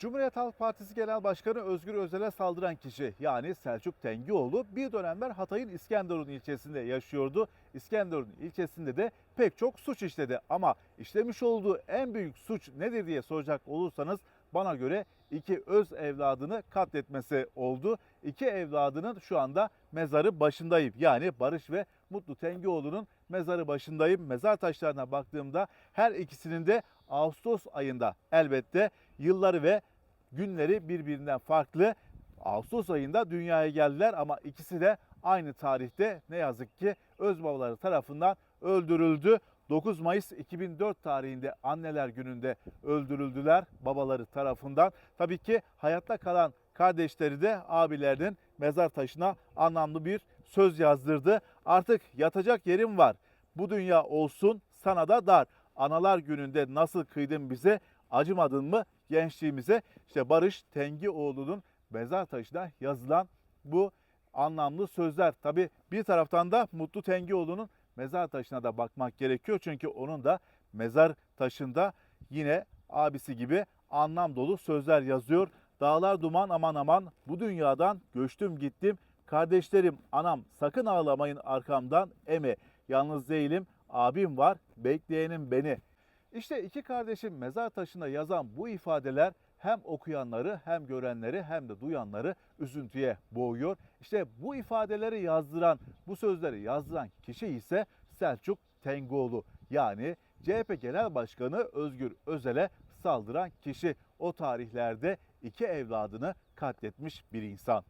Cumhuriyet Halk Partisi Genel Başkanı Özgür Özel'e saldıran kişi yani Selçuk Tengioğlu bir dönemler Hatay'ın İskenderun ilçesinde yaşıyordu. İskenderun ilçesinde de pek çok suç işledi ama işlemiş olduğu en büyük suç nedir diye soracak olursanız bana göre iki öz evladını katletmesi oldu. İki evladının şu anda mezarı başındayım. Yani Barış ve Mutlu Tengioğlu'nun mezarı başındayım. Mezar taşlarına baktığımda her ikisinin de Ağustos ayında elbette yılları ve günleri birbirinden farklı. Ağustos ayında dünyaya geldiler ama ikisi de aynı tarihte ne yazık ki öz babaları tarafından öldürüldü. 9 Mayıs 2004 tarihinde anneler gününde öldürüldüler babaları tarafından. Tabii ki hayatta kalan kardeşleri de abilerinin mezar taşına anlamlı bir söz yazdırdı. Artık yatacak yerim var. Bu dünya olsun sana da dar. Analar gününde nasıl kıydın bize acımadın mı gençliğimize? İşte Barış Tengioğlu'nun mezar taşına yazılan bu anlamlı sözler. Tabii bir taraftan da Mutlu Tengioğlu'nun mezar taşına da bakmak gerekiyor. Çünkü onun da mezar taşında yine abisi gibi anlam dolu sözler yazıyor. Dağlar duman aman aman bu dünyadan göçtüm gittim. Kardeşlerim anam sakın ağlamayın arkamdan eme. Yalnız değilim abim var bekleyenim beni. İşte iki kardeşin mezar taşına yazan bu ifadeler hem okuyanları hem görenleri hem de duyanları üzüntüye boğuyor. İşte bu ifadeleri yazdıran, bu sözleri yazdıran kişi ise Selçuk Tengoğlu. Yani CHP Genel Başkanı Özgür Özel'e saldıran kişi o tarihlerde iki evladını katletmiş bir insan.